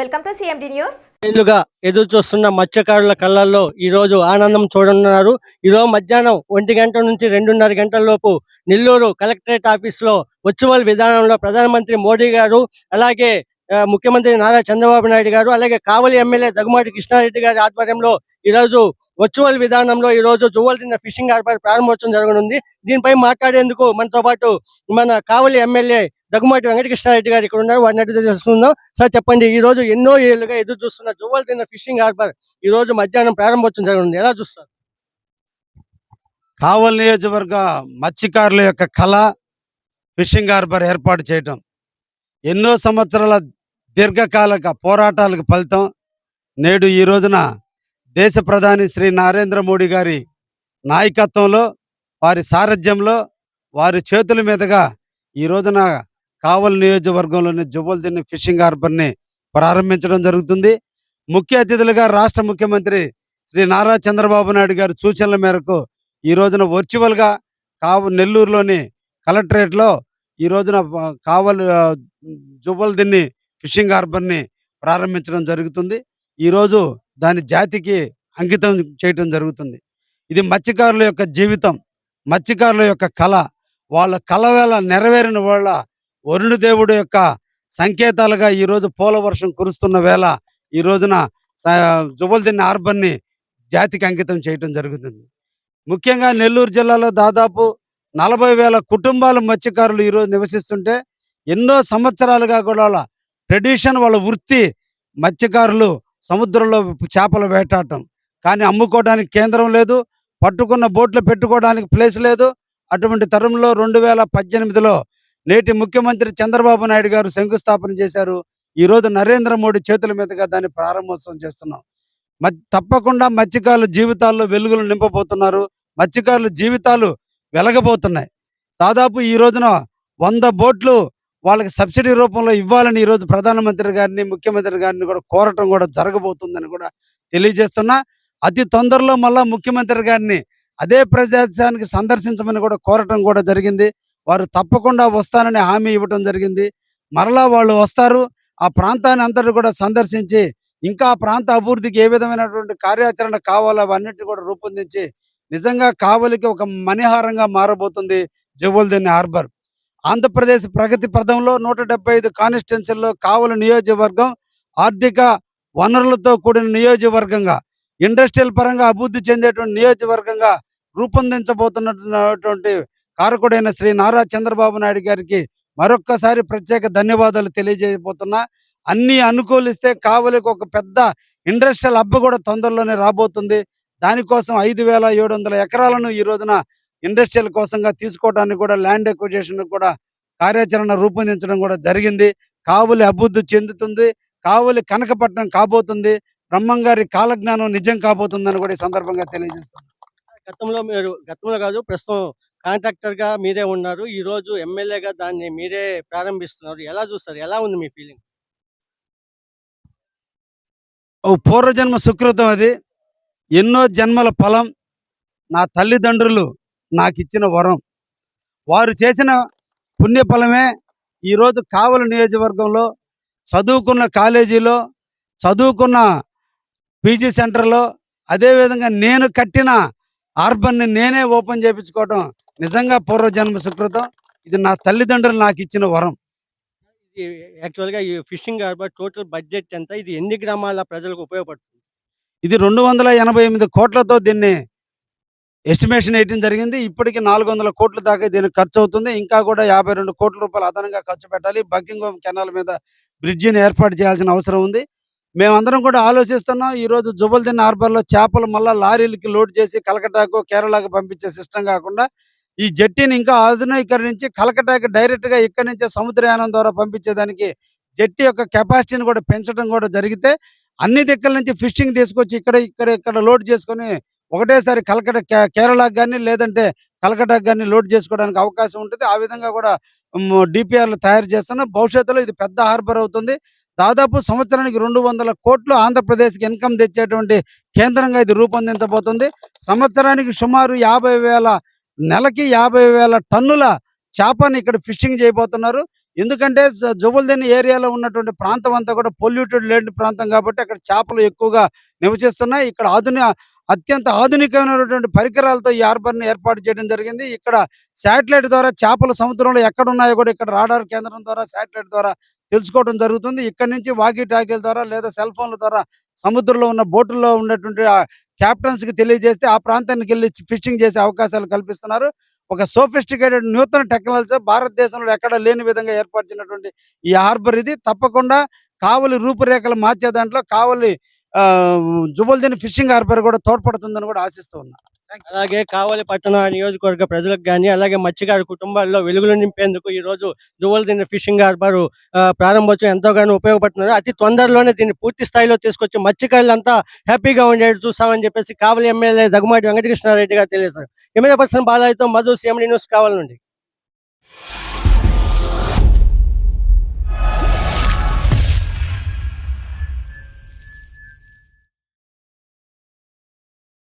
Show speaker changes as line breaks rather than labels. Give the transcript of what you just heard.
Welcome to CMD news
ఏళ్ళుగా ఎదురు చూస్తున్న మత్స్యకారుల కళ్ళల్లో ఈ రోజు ఆనందం చూడనున్నారు. ఈరోజు మధ్యాహ్నం ఒంటి గంట నుంచి రెండున్నర గంటల లోపు నెల్లూరు కలెక్టరేట్ ఆఫీస్లో వర్చువల్ విధానంలో ప్రధానమంత్రి మోడీ గారు అలాగే ముఖ్యమంత్రి నారా చంద్రబాబు నాయుడు గారు అలాగే కావలి ఎమ్మెల్యే దగ్గుమాటి కృష్ణారెడ్డి గారి ఆధ్వర్యంలో ఈ రోజు వర్చువల్ విధానంలో ఈ రోజు జువ్వల్దిన్న ఫిషింగ్ హార్బర్ ప్రారంభోత్సవం జరగనుంది. దీనిపై మాట్లాడేందుకు మనతో పాటు మన కావలి ఎమ్మెల్యే దగ్గుమాటి వెంకటకృష్ణారెడ్డి గారు ఇక్కడ ఉన్నారు. వారిని అడిగి తెలుసుకుందాం. సార్ చెప్పండి ఈ రోజు ఎన్నో ఏళ్ళుగా ఎదురు చూస్తున్న జువ్వలు తిన్న ఫిషింగ్ హార్బర్ ఈ రోజు మధ్యాహ్నం ప్రారంభోత్సవం జరగనుంది. ఎలా చూస్తారు?
కావలి నియోజకవర్గ మత్స్యకారుల యొక్క కళ ఫిషింగ్ హార్బర్ ఏర్పాటు చేయటం. ఎన్నో సంవత్సరాల దీర్ఘకాలిక పోరాటాలకు ఫలితం నేడు ఈ రోజున దేశ ప్రధాని శ్రీ నరేంద్ర మోడీ గారి నాయకత్వంలో వారి సారథ్యంలో వారి చేతుల మీదుగా ఈ రోజున కావల్ నియోజకవర్గంలోని జువ్వల్దిన్ని ఫిషింగ్ హార్బర్ని ప్రారంభించడం జరుగుతుంది. ముఖ్య అతిథులుగా రాష్ట్ర ముఖ్యమంత్రి శ్రీ నారా చంద్రబాబు నాయుడు గారి సూచనల మేరకు ఈ రోజున వర్చువల్గా కావు నెల్లూరులోని కలెక్టరేట్లో ఈ రోజున కావల్ కావలి ఫిషింగ్ హార్బర్ని ప్రారంభించడం జరుగుతుంది. ఈరోజు దాని జాతికి అంకితం చేయటం జరుగుతుంది. ఇది మత్స్యకారుల యొక్క జీవితం మత్స్యకారుల యొక్క కళ. వాళ్ళ కళ వేళ నెరవేరిన వాళ్ళ వరుణ దేవుడు యొక్క సంకేతాలుగా ఈరోజు పూల వర్షం కురుస్తున్న వేళ ఈ రోజున స- హార్బర్ని జాతికి అంకితం చేయటం జరుగుతుంది. ముఖ్యంగా నెల్లూరు జిల్లాలో దాదాపు నలభై వేల కుటుంబాలు మత్స్యకారులు ఈరోజు నివసిస్తుంటే ఎన్నో సంవత్సరాలుగా కూడా ట్రెడిషన్ వాళ్ళ వృత్తి మత్స్యకారులు సముద్రంలో చేపలు వేటాడటం. కానీ అమ్ముకోవడానికి కేంద్రం లేదు పట్టుకున్న బోట్లు పెట్టుకోవడానికి ప్లేస్ లేదు. అటువంటి తరంలో రెండు వేల పద్దెనిమిదిలో నేటి ముఖ్యమంత్రి చంద్రబాబు నాయుడు గారు శంకుస్థాపన చేశారు. ఈ రోజు నరేంద్ర మోడీ చేతుల మీదుగా దాన్ని ప్రారంభోత్సవం చేస్తున్నాం. తప్పకుండా మత్స్యకారుల జీవితాల్లో వెలుగులు నింపబోతున్నారు. మత్స్యకారుల జీవితాలు వెలగబోతున్నాయి. దాదాపు ఈ రోజున వంద బోట్లు వాళ్ళకి సబ్సిడీ రూపంలో ఇవ్వాలని ఈరోజు ప్రధానమంత్రి గారిని ముఖ్యమంత్రి గారిని కూడా కోరటం కూడా జరగబోతుందని కూడా తెలియజేస్తున్నా. అతి తొందరలో మళ్ళా ముఖ్యమంత్రి గారిని అదే ప్రదేశానికి సందర్శించమని కూడా కోరటం కూడా జరిగింది. వారు తప్పకుండా వస్తానని హామీ ఇవ్వటం జరిగింది. మరలా వాళ్ళు వస్తారు. ఆ ప్రాంతాన్ని అంతటి కూడా సందర్శించి ఇంకా ప్రాంత అభివృద్ధికి ఏ విధమైనటువంటి కార్యాచరణ కావాలో అవన్నిటిని కూడా రూపొందించి నిజంగా కావలికి ఒక మణిహారంగా మారబోతుంది జవ్వల్దిన్ని హార్బర్. ఆంధ్రప్రదేశ్ ప్రగతి పథంలో నూట డెబ్బై ఐదు కాన్స్టిట్యున్సీల్లో కావలి నియోజకవర్గం ఆర్థిక వనరులతో కూడిన నియోజకవర్గంగా ఇండస్ట్రియల్ పరంగా అభివృద్ధి చెందేటువంటి నియోజకవర్గంగా రూపొందించబోతున్నటువంటి కారకుడైన శ్రీ నారా చంద్రబాబు నాయుడు గారికి మరొక్కసారి ప్రత్యేక ధన్యవాదాలు తెలియజేయబోతున్నా. అన్ని అనుకూలిస్తే కావలికి ఒక పెద్ద ఇండస్ట్రియల్ హబ్ కూడా తొందరలోనే రాబోతుంది. దానికోసం ఐదు వేల ఏడు వందల ఎకరాలను ఈ రోజున ఇండస్ట్రియల్ కోసంగా తీసుకోవడానికి కూడా ల్యాండ్ ఎక్విజేషన్ కూడా కార్యాచరణ రూపొందించడం కూడా జరిగింది. కావలి అభివృద్ధి చెందుతుంది. కావలి కనకపట్నం కాబోతుంది. బ్రహ్మంగారి కాలజ్ఞానం నిజం కాబోతుందని కూడా ఈ సందర్భంగా తెలియజేస్తాను
గతంలో మీరు గతంలో కాదు ప్రస్తుతం కాంట్రాక్టర్గా మీరే ఉన్నారు. ఈ రోజు ఎమ్మెల్యేగా దాన్ని మీరే ప్రారంభిస్తున్నారు. ఎలా చూస్తారు? ఎలా ఉంది మీ ఫీలింగ్?
ఓ పూర్వజన్మ సుకృతం అది. ఎన్నో జన్మల ఫలం నా తల్లిదండ్రులు నాకు ఇచ్చిన వరం. వారు చేసిన పుణ్యఫలమే ఈరోజు కావలి నియోజకవర్గంలో చదువుకున్న కాలేజీలో చదువుకున్న పీజీ సెంటర్లో అదేవిధంగా నేను కట్టిన ఆర్బన్ని నేనే ఓపెన్ చేయించుకోవడం నిజంగా పూర్వజన్మ సుకృతం. ఇది నా తల్లిదండ్రులు నాకు ఇచ్చిన వరం.
ఇది యాక్చువల్గా ఈ ఫిషింగ్ హార్బర్ టోటల్ బడ్జెట్ ఎంత? ఇది ఎన్ని గ్రామాల ప్రజలకు ఉపయోగపడుతుంది?
ఇది రెండు వందల ఎనభై ఎనిమిది కోట్లతో దీన్ని ఎస్టిమేషన్ వేయడం జరిగింది. ఇప్పటికి నాలుగు వందల కోట్ల దాకా దీనికి ఖర్చు అవుతుంది. ఇంకా కూడా యాభై రెండు కోట్ల రూపాయలు అదనంగా ఖర్చు పెట్టాలి. బకింగ్హామ్ కెనాల్ మీద బ్రిడ్జిని ఏర్పాటు చేయాల్సిన అవసరం ఉంది. మేమందరం కూడా ఆలోచిస్తున్నాం. ఈ రోజు జుబల్దిన్ హార్బర్లో చేపలు మళ్ళా లారీలకి లోడ్ చేసి కలకటాకు కేరళకు పంపించే సిస్టమ్ కాకుండా ఈ జట్టీని ఇంకా ఆధునీకరించి కలకటాకి డైరెక్ట్గా ఇక్కడి నుంచే సముద్రయానం ద్వారా పంపించేదానికి జట్టి యొక్క కెపాసిటీని కూడా పెంచడం కూడా జరిగితే అన్ని దిక్కల నుంచి ఫిషింగ్ తీసుకొచ్చి ఇక్కడ ఇక్కడ ఇక్కడ లోడ్ చేసుకొని ఒకటేసారి కలకట కేరళకు కానీ లేదంటే కలకటాకు కానీ లోడ్ చేసుకోవడానికి అవకాశం ఉంటుంది. ఆ విధంగా కూడా డిపిఆర్లు తయారు చేస్తున్నాం భవిష్యత్తులో ఇది పెద్ద హార్బర్ అవుతుంది. దాదాపు సంవత్సరానికి రెండు వందల కోట్లు ఆంధ్రప్రదేశ్కి ఇన్కమ్ తెచ్చేటువంటి కేంద్రంగా ఇది రూపొందించబోతుంది. సంవత్సరానికి సుమారు యాభై వేల నెలకి యాభై వేల టన్నుల చేపని ఇక్కడ ఫిషింగ్ చేయబోతున్నారు. ఎందుకంటే జ- ఏరియాలో ఉన్నటువంటి ప్రాంతం అంతా కూడా పొల్యూటెడ్ లేని ప్రాంతం కాబట్టి అక్కడ చేపలు ఎక్కువగా నివసిస్తున్నాయి. ఇక్కడ ఆధునిక అత్యంత ఆధునికమైనటువంటి పరికరాలతో ఈ హార్బర్ని ఏర్పాటు చేయడం జరిగింది. ఇక్కడ శాటిలైట్ ద్వారా చేపలు సముద్రంలో ఎక్కడ ఉన్నాయో కూడా ఇక్కడ రాడార్ కేంద్రం ద్వారా శాటిలైట్ ద్వారా తెలుసుకోవడం జరుగుతుంది. ఇక్కడ నుంచి వాకీ టాకీల ద్వారా లేదా సెల్ ఫోన్ల ద్వారా సముద్రంలో ఉన్న బోటుల్లో ఉన్నటువంటి క్యాప్టెన్స్కి తెలియజేస్తే ఆ ప్రాంతానికి వెళ్ళి ఫిషింగ్ చేసే అవకాశాలు కల్పిస్తున్నారు. ఒక సోఫిస్టికేటెడ్ నూతన టెక్నాలజీ భారతదేశంలో ఎక్కడ లేని విధంగా ఏర్పరిచినటువంటి ఈ హార్బర్ ఇది. తప్పకుండా కావలి రూపురేఖలు మార్చే దాంట్లో కావలి ఆ, ఫిషింగ్ హార్బర్ కూడా తోడ్పడుతుందని కూడా ఆశిస్తూ ఉన్నా.
అలాగే కావలి పట్టణ నియోజకవర్గ ప్రజలకు కానీ అలాగే మత్స్యకారు కుటుంబాల్లో వెలుగులు నింపేందుకు ఈ రోజు తిన్న ఫిషింగ్ హార్బర్ ప్రారంభోత్సవం ఎంతోగానో ఉపయోగపడుతున్నారు అతి తొందరలోనే దీన్ని పూర్తి స్థాయిలో తీసుకొచ్చి మత్స్యకారులంతా హ్యాపీగా ఉండేది చూస్తామని చెప్పేసి కావలి ఎమ్మెల్యే దగ్గుమాటి వెంకటకృష్ణారెడ్డి గారు తెలియజేశారు. ఎమ్మెల్యే పర్సన్ బాలాయితో మధు సీఎం న్యూస్ కావాలి నుండి.